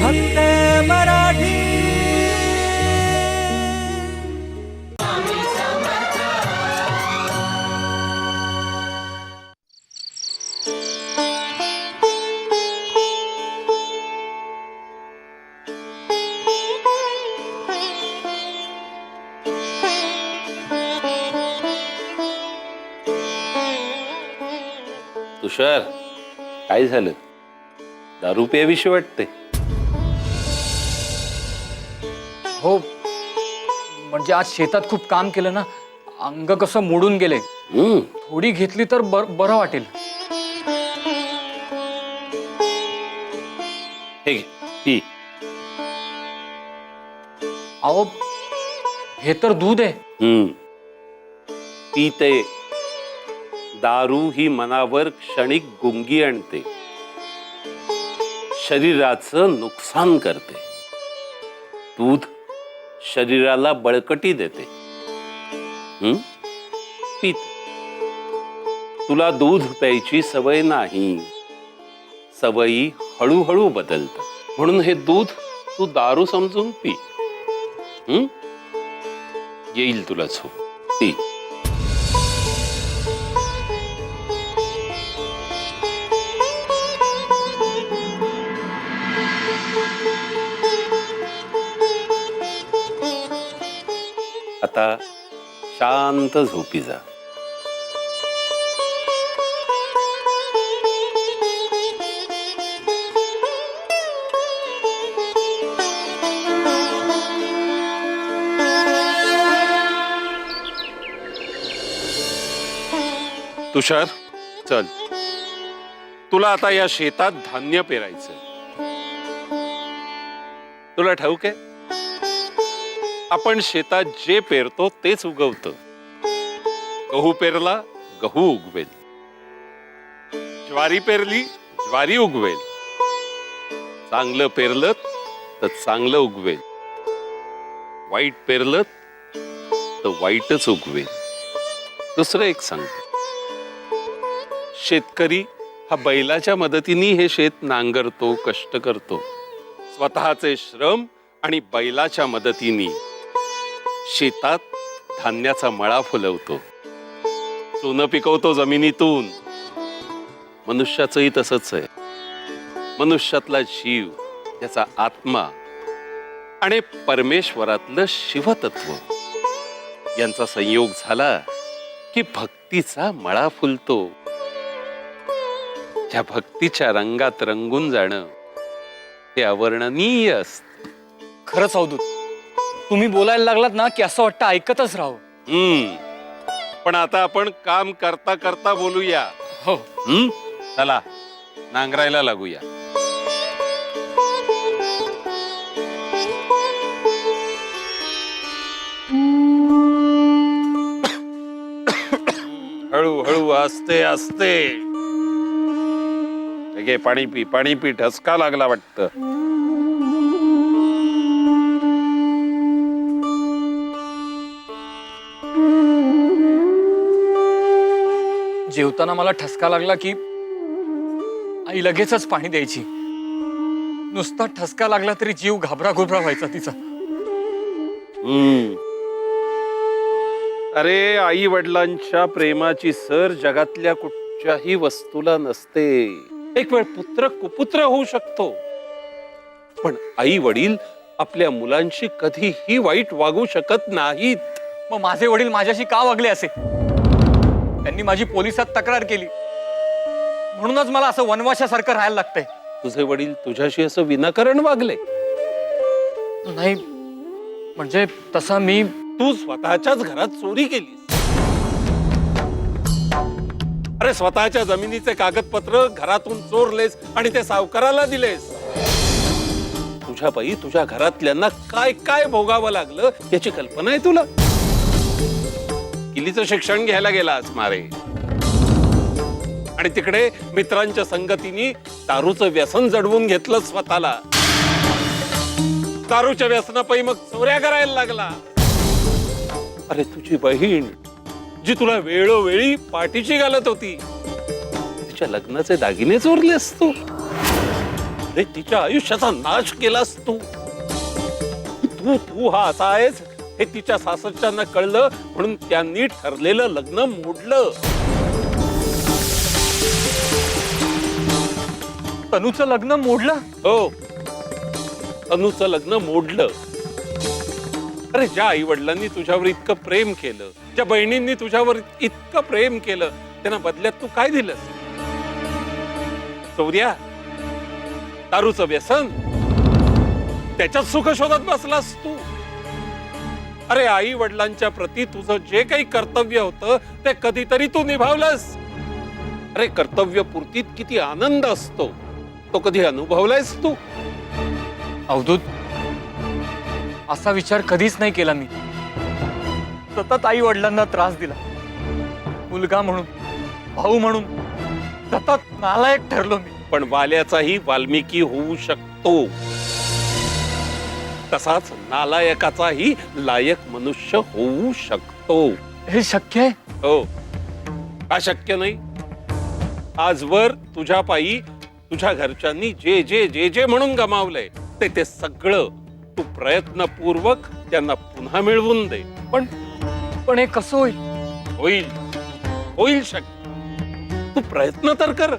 फक्त मराठी. तुषार काय झालं? दारू प्याविषयी वाटते हो. म्हणजे आज शेतात खूप काम केलं ना अंग कसं मोडून गेले. हम्म. थोडी घेतली तर बर बरं वाटेल. हे घे, पी. अहो हे तर दूध आहे. हम्म. पिते. दारू ही मनावर क्षणिक गुंगी आणते. शरीराचं नुकसान करते. दूध शरीराला बळकटी देते. हम्म पिते. तुला दूध प्यायची सवय नाही. सवयी हळूहळू बदलत म्हणून हे दूध तू दारू समजून पी. हम्म येईल तुला झोप. पी आता शांत झोपी जा. तुषार चल. तुला आता या शेतात धान्य पेरायचं तुला ठाऊक आहे? आपण शेतात जे पेरतो तेच उगवतं. गहू पेरला गहू उगवेल. ज्वारी पेरली ज्वारी उगवेल. चांगलं पेरलं तर चांगलं उगवेल. वाईट पेरलं तर वाईटच उगवेल. दुसरं एक सांग. शेतकरी हा बैलाच्या मदतीने हे शेत नांगरतो कष्ट करतो. स्वतःचे श्रम आणि बैलाच्या मदतीने. शेतात धान्याचा मळा फुलवतो. सोनं पिकवतो जमिनीतून. मनुष्याचंही तसंच आहे. मनुष्यातला जीव त्याचा आत्मा आणि परमेश्वरातलं शिवतत्व यांचा संयोग झाला की भक्तीचा मळा फुलतो. त्या भक्तीच्या रंगात रंगून जाणं ते अवर्णनीय असत. खरंच अवधूत तुम्ही बोलायला लागलात ना की असं वाटतं ऐकतच राहावं हम्म. पण आता आपण काम करता करता बोलूया. हो. हम्म? चला नांगरायला लागूया. हळू हळू असते असते घे पाणी पी पाणी पी ठसका लागला वाटतं. जेवताना मला ठसका लागला की आई लगेचच पाणी द्यायची. नुसता ठसका लागला तरी जीव घाबरा घुबरा व्हायचा तिचा. हम्म. अरे आई वडिलांच्या प्रेमाची सर जगातल्या कुठच्याही वस्तूला नसते. एक वेळ पुत्र कुपुत्र होऊ शकतो. पण आई वडील आपल्या मुलांशी कधीही वाईट वागू शकत नाहीत. मग माझे वडील माझ्याशी का वागले असे? त्यांनी माझी पोलिसात तक्रार केली. म्हणूनच मला असं वनवाशासारखं राहायला लागतंय. तुझे वडील तुझ्याशी असं विनाकारण वागले? नाही म्हणजे तसा मी तू स्वतःच्याच घरात चोरी केलीस. अरे स्वतःच्या जमिनीचे कागदपत्र घरातून चोरलेस आणि ते सावकाराला दिलेस. तुझ्या बाई तुझ्या घरातल्यांना काय काय भोगावं लागलं याची कल्पना आहे तुला? वकिलीचं शिक्षण घ्यायला गेला असणारे आणि तिकडे मित्रांच्या संगतीने दारूचं व्यसन जडवून घेतलं स्वतःला. दारूच्या व्यसनापायी मग चोऱ्या करायला लागला. अरे तुझी बहीण जी तुला वेळोवेळी पाठीची घालत होती तिच्या लग्नाचे दागिने चोरलेस तू अरे तिच्या आयुष्याचा नाश केलास तू. तू तू हा असा आहेस हे तिच्या सासरच्यांना कळलं म्हणून त्यांनी ठरलेलं लग्न मोडलं. तनूचं लग्न मोडलं? हो. तनूचं लग्न मोडलं. अरे ज्या आई वडिलांनी तुझ्यावर इतकं प्रेम केलं ज्या बहिणींनी तुझ्यावर इतकं प्रेम केलं त्यांना बदल्यात तू काय दिलंस? चौर्या दारूचं व्यसन? त्याच्यात सुख शोधत बसलास तू? अरे आई वडिलांच्या प्रती तुझं जे काही कर्तव्य होतं ते कधीतरी तू निभावलंस. अरे कर्तव्य पूर्तीत किती आनंद असतो. तो कधी अनुभवलायस तू? अवधूत असा विचार कधीच नाही केला मी. सतत आई वडिलांना त्रास दिला. मुलगा म्हणून भाऊ म्हणून सतत नालायक ठरलो मी. पण वाल्याचाही वाल्मिकी होऊ शकतो. तसाच नालायकाचाही लायक मनुष्य होऊ शकतो. हे शक्य आहे? हो. का शक्य नाही? आजवर तुझ्या पायी तुझ्या घरच्यांनी जे जे जे जे म्हणून गमावलंय ते ते सगळं तू प्रयत्नपूर्वक त्यांना पुन्हा मिळवून दे. पण पण हे कसं होईल? होईल. होईल शक्य. तू प्रयत्न तर कर.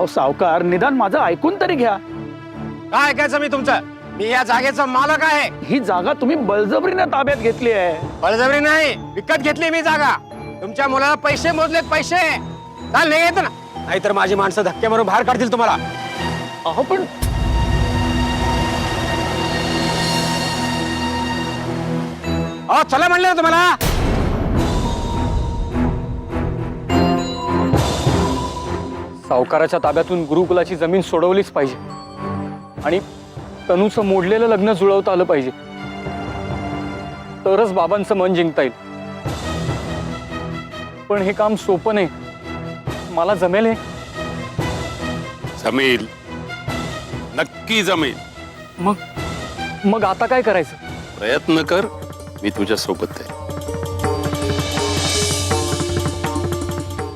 अहो सावकार निदान माझं ऐकून तरी घ्या. काय ऐकायचं मी तुमचं? मी या जागेचा मालक आहे. ही जागा तुम्ही बळजबरीने ताब्यात घेतली आहे. बळजबरी नाही विकत घेतली मी जागा. तुमच्या मुलाला पैसे मोजलेत पैसे. चाल नाही येत ना. नाहीतर माझी माणसं धक्के मारून बाहेर काढतील तुम्हाला. अहो पण अहो चला म्हणलं ना तुम्हाला. सावकाराच्या ताब्यातून गुरुकुलाची जमीन सोडवलीच पाहिजे. आणि तनूचं मोडलेलं लग्न जुळवता आलं पाहिजे. तरच बाबांचं मन जिंकता येईल. पण हे काम सोपं नाही. मला जमेल हे? जमेल. नक्की जमेल. मग मग आता काय करायचं? प्रयत्न कर मी तुझ्या सोबत आहे.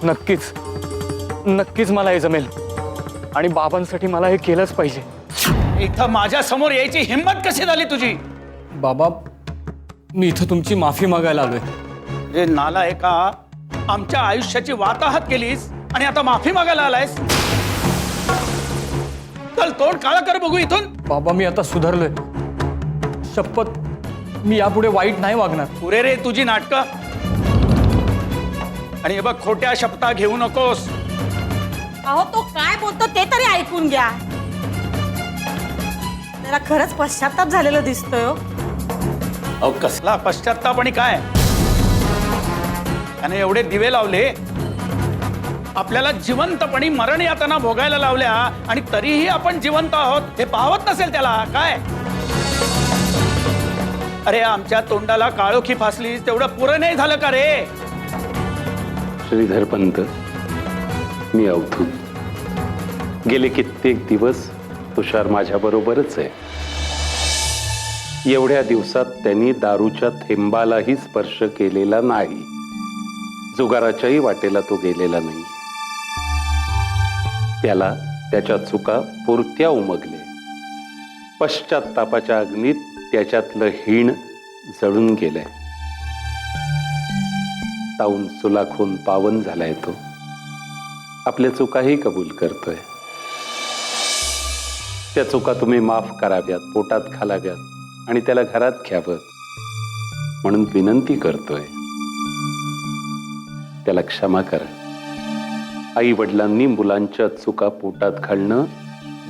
नक्कीच. नक्कीच मला हे जमेल. आणि बाबांसाठी मला हे केलंच पाहिजे. इथं माझ्यासमोर यायची हिंमत कशी झाली तुझी? बाबा मी इथं तुमची माफी मागायला आलोय. रे नाला आहे का आमच्या आयुष्याची वाताहत केलीस आणि आता माफी मागायला आलायस? चल तोंड काळा कर बघू इथून. बाबा मी आता सुधारलोय. शपथ मी यापुढे वाईट नाही वागणार. पुरे रे तुझी नाटकं. आणि हे बघ खोट्या शपथा घेऊ नकोस. अहो तो काय बोलतो ते तरी ऐकून घ्या. त्याला खरंच पश्चाताप झालेला दिसतोय हो. अहो कसला पश्चाताप आणि काय? त्याने एवढे दिवे लावले. आपल्याला जिवंतपणी मरण यातना भोगायला लावल्या आणि तरीही आपण जिवंत आहोत हे पाहवत नसेल त्याला. काय? अरे आमच्या तोंडाला काळोखी फासली तेवढं पुरं नाही झालं का रे? श्रीधर पंत मी अवधू. गेले कित्येक दिवस तुषार माझ्या बरोबरच आहे. एवढ्या दिवसात त्यांनी दारूच्या थेंबालाही स्पर्श केलेला नाही. जुगाराच्याही वाटेला तो गेलेला नाही. त्याला त्याच्या चुका पुरत्या उमगले पश्चात्तापाच्या अग्नीत त्याच्यातलं हीण जळून गेलंय. ताऊन सुलाखून पावन झालाय तो. आपल्या चुकाही कबूल करतोय. त्या चुका तुम्ही माफ कराव्यात पोटात घालाव्यात आणि त्याला घरात घ्यावं म्हणून विनंती करतोय. त्याला क्षमा करा. आई वडिलांनी मुलांच्या चुका पोटात घालणं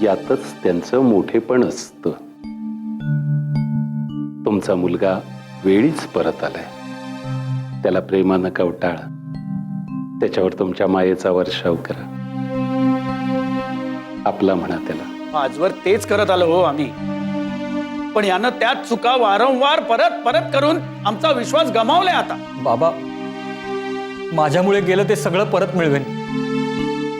यातच त्यांचं मोठेपण असतं. तुमचा मुलगा वेळीच परत आलाय. त्याला प्रेमानं कवटाळा. त्याच्यावर तुमच्या मायेचा वर्षाव करा. आपला म्हणा त्याला. आजवर तेच करत आलो हो आम्ही. पण यानं त्याच चुका वारंवार परत परत करून आमचा विश्वास गमावलाय आता. बाबा माझ्यामुळे गेलं ते सगळं परत मिळवेन.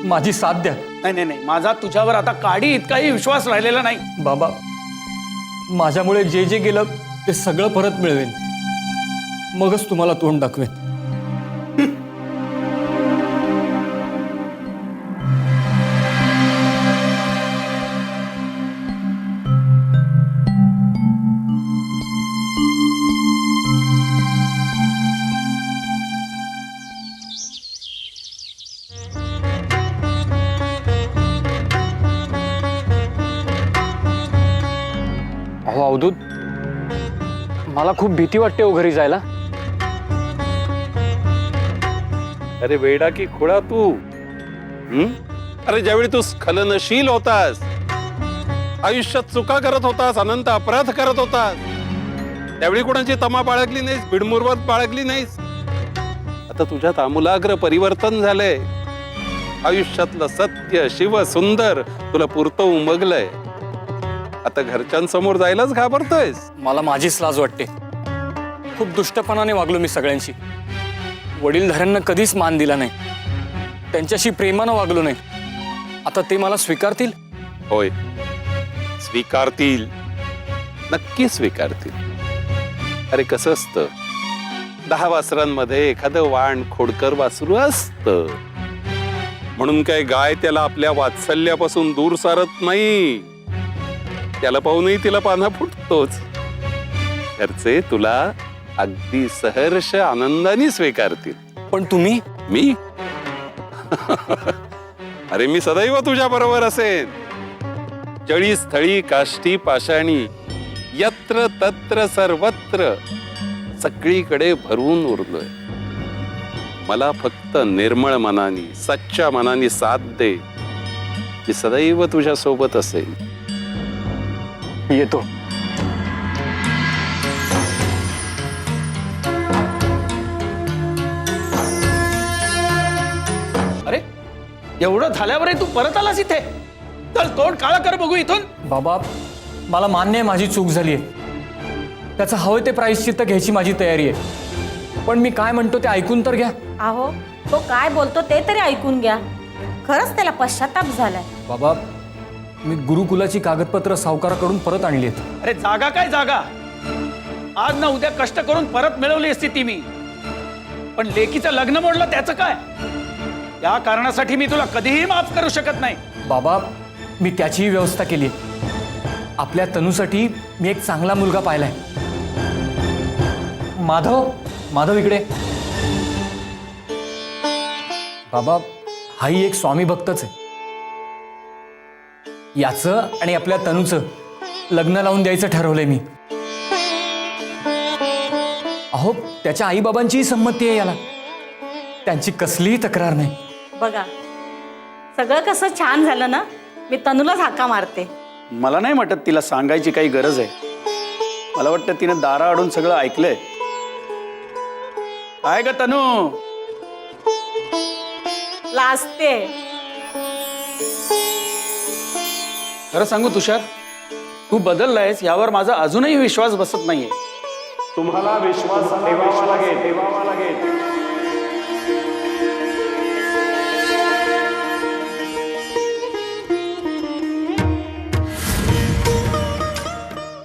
माझी साथ द्या. नाही नाही नाही. माझा तुझ्यावर आता काडी इतकाही विश्वास राहिलेला नाही. बाबा माझ्यामुळे जे जे गेलं ते सगळं परत मिळवेन. मगच तुम्हाला तोंड दाखवेन. अवधूत. मला खूप भीती वाटते हो घरी जायला. अरे वेडा की खुळा तू. हं? अरे ज्यावेळी तू स्खलनशील होतास आयुष्यात चुका करत होतास अनंत अपराध करत होतास त्यावेळी कोणाची तमा बाळगली नाहीस बिडमुरवत बाळगली नाहीस. आता तुझ्यात आमूलाग्र परिवर्तन झालंय. आयुष्यातलं सत्य शिव सुंदर तुला पुरतं उमगलंय. आता घरच्यांसमोर जायलाच घाबरतोयस. मला माझीच लाज वाटते. खूप दुष्टपणाने वागलो मी सगळ्यांशी. वडीलधाऱ्यांना कधीच मान दिला नाही. त्यांच्याशी प्रेमानं वागलो नाही. आता ते मला स्वीकारतील? होय. स्वीकारतील. नक्की स्वीकारतील. अरे कसं असतं? दहा वासरांमध्ये एखादं वाण खोडकर वासरू असत. म्हणून काय गाय त्याला आपल्या वात्सल्यापासून दूर सारत नाही? त्याला पाहूनही तिला पाना फुटतोच. घरचे तुला अगदी सहर्ष आनंदाने स्वीकारतील. पण तुम्ही? मी? अरे मी सदैव तुझ्या बरोबर असेन. जळी स्थळी काष्टी पाषाणी यत्र तत्र सर्वत्र सगळीकडे भरून उरलोय. मला फक्त निर्मळ मनानी सच्च्या मनानी साथ दे. मी सदैव तुझ्या सोबत असेल येतो. अरे एवढं झाल्यावरही तू परत आलास इथे? चल तोंड काळा कर बघू इथून. बाबा मला मान्य आहे माझी चूक झाली आहे. त्याचं हवं ते प्रायश्चित्त घ्यायची माझी तयारी आहे. पण मी काय म्हणतो ते ऐकून तर घ्या. अहो तो काय बोलतो ते तरी ऐकून घ्या. खरंच त्याला पश्चाताप झालाय. बाबा मी गुरुकुलाची कागदपत्र सावकाराकडून परत आणली आहेत. अरे जागा काय जागा? आज ना उद्या कष्ट करून परत मिळवली असती ती मी. पण लेकीचं लग्न मोडलं त्याचं काय? या कारणासाठी मी तुला कधीही माफ करू शकत नाही. बाबा मी त्याचीही व्यवस्था केली आहे. आपल्या तनूसाठी मी एक चांगला मुलगा पाहिलाय. माधव माधव इकडे. बाबा हाही एक स्वामी भक्तच आहे. याचं आणि आपल्या तनूचं लग्न लावून द्यायचं ठरवलंय मी. अहो त्याच्या आईबाबांचीही संमती आहे याला. त्यांची कसलीही तक्रार नाही. बघा सगळं कसं छान झालं ना मी तनूलाच हाका मारते. मला नाही वाटत तिला सांगायची काही गरज आहे. मला वाटतं तिने दारा अडून सगळं ऐकलंय. काय ग तनू? लाजते. खरं सांगू तुषार तू बदललायस यावर माझा अजूनही विश्वास बसत नाहीये. तुम्हाला विश्वास ठेवावा लागेल. ठेवावा लागेल.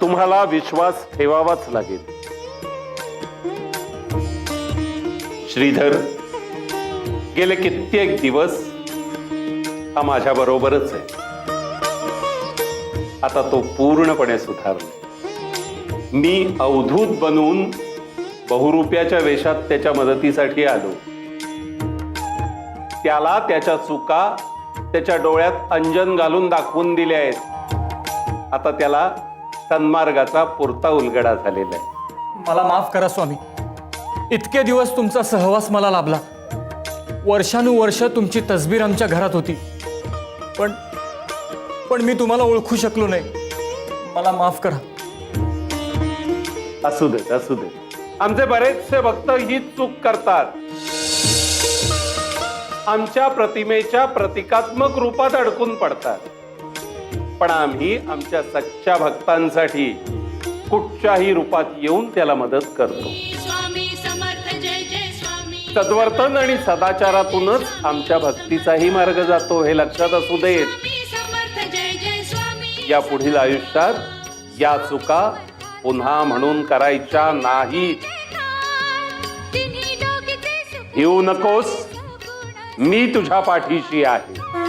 तुम्हाला विश्वास ठेवावाच लागेल. श्रीधर गेले कित्येक दिवस हा माझ्या बरोबरच आहे. आता तो पूर्णपणे सुधारला. मी अवधूत बनून बहुरुप्याच्या वेशात त्याच्या मदतीसाठी आलो. त्याला त्याच्या चुका त्याच्या डोळ्यात अंजन घालून दाखवून दिल्या आहेत. आता त्याला सन्मार्गाचा पुरता उलगडा झालेला आहे. मला माफ करा स्वामी. इतके दिवस तुमचा सहवास मला लाभला. वर्षानुवर्ष तुमची तसबीर आमच्या घरात होती. पण पण मी तुम्हाला ओळखू शकलो नाही. मला माफ करा. असू दे असू दे. आमचे बरेचसे भक्त हीच चूक करतात. आमच्या प्रतिमेच्या प्रतिकात्मक रूपात अडकून पडतात. पण आम्ही आमच्या सच्च्या भक्तांसाठी कुठच्याही रूपात येऊन त्याला मदत करतो. स्वामी समर्थ जय जय स्वामी. सद्वर्तन आणि सदाचारातूनच आमच्या भक्तीचाही मार्ग जातो हे लक्षात असू देत. या पुढील आयुष्यात या चुका पुन्हा म्हणून करायच्या नाहीत. सुख येऊ नकोस मी तुझ्या पाठीशी आहे.